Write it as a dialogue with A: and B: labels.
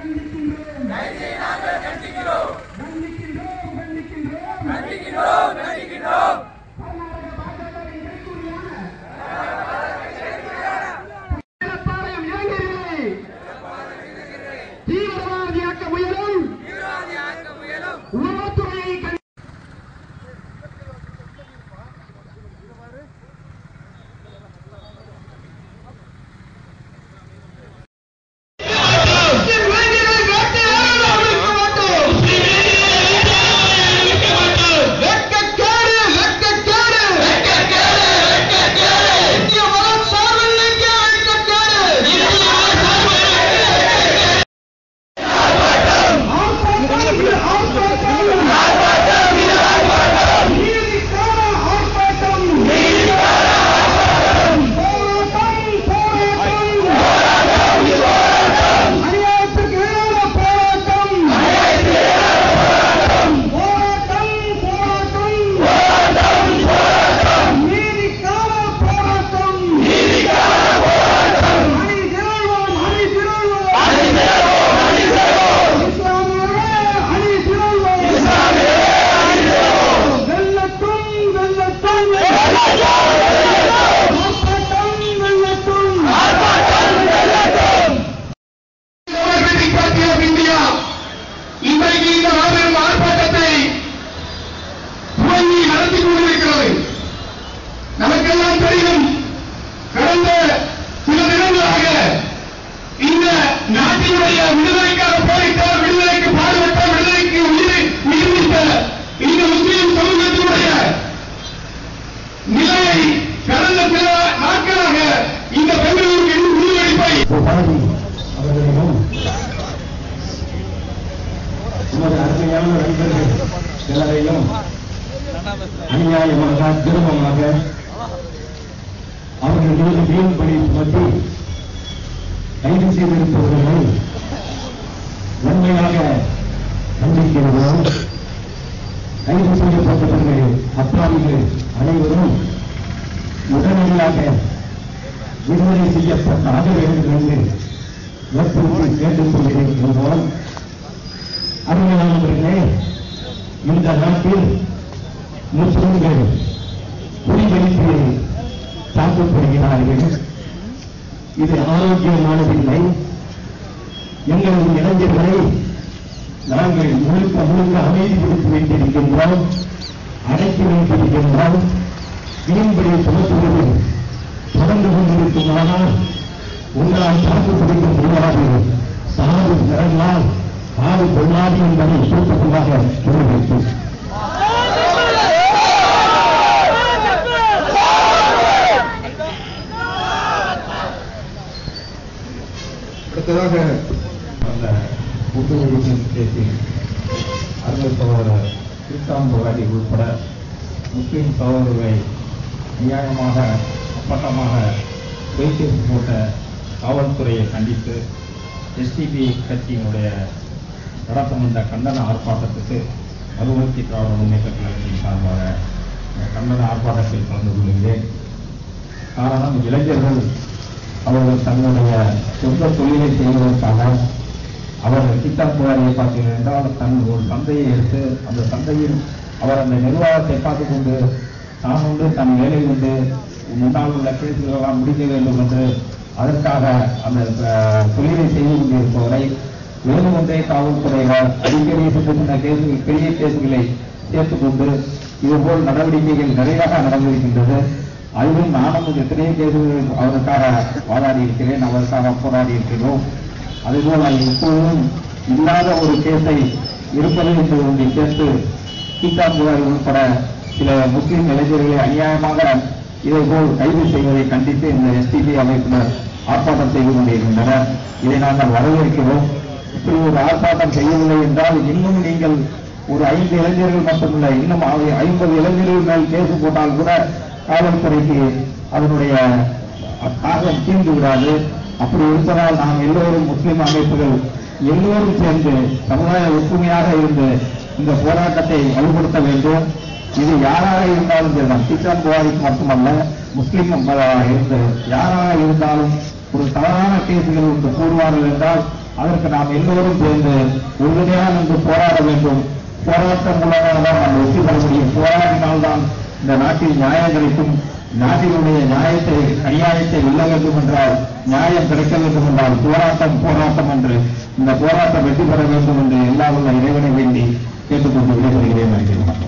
A: Thank you. Hallelujah. அருமையான நண்பர்கள் சிலரையும் அநியாயமாக திருமமாக அவர்கள் மீது வீண்படி சுமத்தி கைது செய்திருப்பவர்களை உண்மையாக கண்டிக்கிறோம் கைது செய்யப்பட்டவர்கள் அப்பாவிகள் அனைவரும் உடனடியாக விடுதலை செய்யப்பட்ட ஆக வேண்டும் என்று வற்புறுத்தி கேட்டுக் கொண்டிருக்கின்றோம் அருமையானவர்களே இந்த நாட்டில் முஸ்லிம்கள் குறிவைத்து தாக்கப்படுகிறார்கள். இது ஆரோக்கியமானதில்லை. எங்களது இளைஞர்களை நாங்கள் முழுக்க முழுக்க அமைதிப்படுத்தி வைத்திருக்கின்றோம் அடக்கி வைத்திருக்கின்றோம். மீன்பிடி சுமத்துவது தொடர்ந்து கொண்டிருக்குமானால் உங்களால் தாக்குப்பிடிக்க முடியாது. சாது பிறந்தால் ஆறு கொள்ளாது என்பதை சூட்டமாக தெரிவித்து
B: அடுத்ததாக அந்த கூட்டுறவு பேசில் அருமை சகோதரர் கிருஷ்ணாம் உட்பட முஸ்லிம் சகோதரர்களை நியாயமாக அப்பட்டமாக வைத்து போட்ட காவல்துறையை கண்டித்து எஸ்டிபி கட்சியினுடைய நடத்தும் கண்டன ஆர்ப்பாட்டத்துக்கு மறுமலர்ச்சி திராவிட முன்னேற்ற கழகத்தின் சார்பாக கண்டன ஆர்ப்பாட்டத்தில் கலந்து கொள்கிறேன். காரணம் இளைஞர்கள் அவர்கள் தங்களுடைய சொந்த தொழிலை செய்வதற்காக அவர்கள் கிட்டாப் புகாரியை பார்த்தீர்கள் என்றால் தன் ஒரு சந்தையை எடுத்து அந்த சந்தையில் அவர் அந்த நிர்வாகத்தை பார்த்துக்கொண்டு தான் உண்டு தன் வேலை உண்டு. முன்னால் உள்ள கேசுகளெல்லாம் முடிக்க வேண்டும் என்று அதற்காக அந்த தொழிலை செய்து கொண்டிருப்பவரை வேணுமென்றே காவல்துறையினர் அடிக்கடி சின்ன சின்ன கேசுகள் பெரிய கேசுகளை சேர்த்துக் கொண்டு இதுபோல் நடவடிக்கைகள் நிறையாக நடந்திருக்கின்றது. அதிலும் நானும் எத்தனையோ கேசுகள் அவருக்காக வாதாடி இருக்கிறேன் அவருக்காக போராடி இருக்கிறோம் அதுபோல் எப்பொழுதும் இல்லாத ஒரு கேஸை இருப்பது என்று ஒன்றை சேர்த்து கீதாம்புகாரி உட்பட சில முஸ்லிம் இளைஞர்களை அநியாயமாக இதேபோல் கைது செய்வதை கண்டித்து இந்த எஸ்டிபி அமைப்பினர் ஆர்ப்பாட்டம் செய்து கொண்டிருக்கின்றனர். இதை நாங்கள் வரவேற்கிறோம். இப்படி ஒரு ஆர்ப்பாட்டம் செய்யவில்லை என்றால் இன்னும் நீங்கள் ஒரு ஐந்து இளைஞர்கள் மட்டுமில்லை இன்னும் ஐம்பது இளைஞர்கள் மேல் கேసు போட்டால் கூட காவல்துறைக்கு அதனுடைய தாகம் தீர்ந்து விடாது. அப்படி இருப்பதால் நாம் எல்லோரும் முஸ்லிம் அமைப்புகள் எல்லோரும் சேர்ந்து சமுதாய ஒற்றுமையாக இருந்து இந்த போராட்டத்தை வலுப்படுத்த வேண்டும். இது யாராக இருந்தாலும் சரிதான் கிசான் புகாரிக்கு மட்டுமல்ல முஸ்லிம் இருந்து யாராக இருந்தாலும் ஒரு தவறான கேசுகள் ஒன்று கூறுவார்கள் என்றால் அதற்கு நாம் எல்லோரும் சேர்ந்து உறுதியாக நின்று போராட வேண்டும். போராட்டம் மூலமாக தான் நாம் வெற்றி பெற முடியும். போராடினால்தான் இந்த நாட்டில் நியாயம் கிடைக்கும். நாட்டினுடைய நியாயத்தை அநியாயத்தை வெல்ல வேண்டும் என்றால் நியாயம் கிடைக்க வேண்டும் என்றால் போராட்டம் போராட்டம் என்று இந்த போராட்டம் வெற்றி பெற வேண்டும் என்று எல்லா உள்ள இறைவனை வேண்டி கேட்டுக்கொண்டு விடைபெறுகிறேன். நினைக்கிறேன்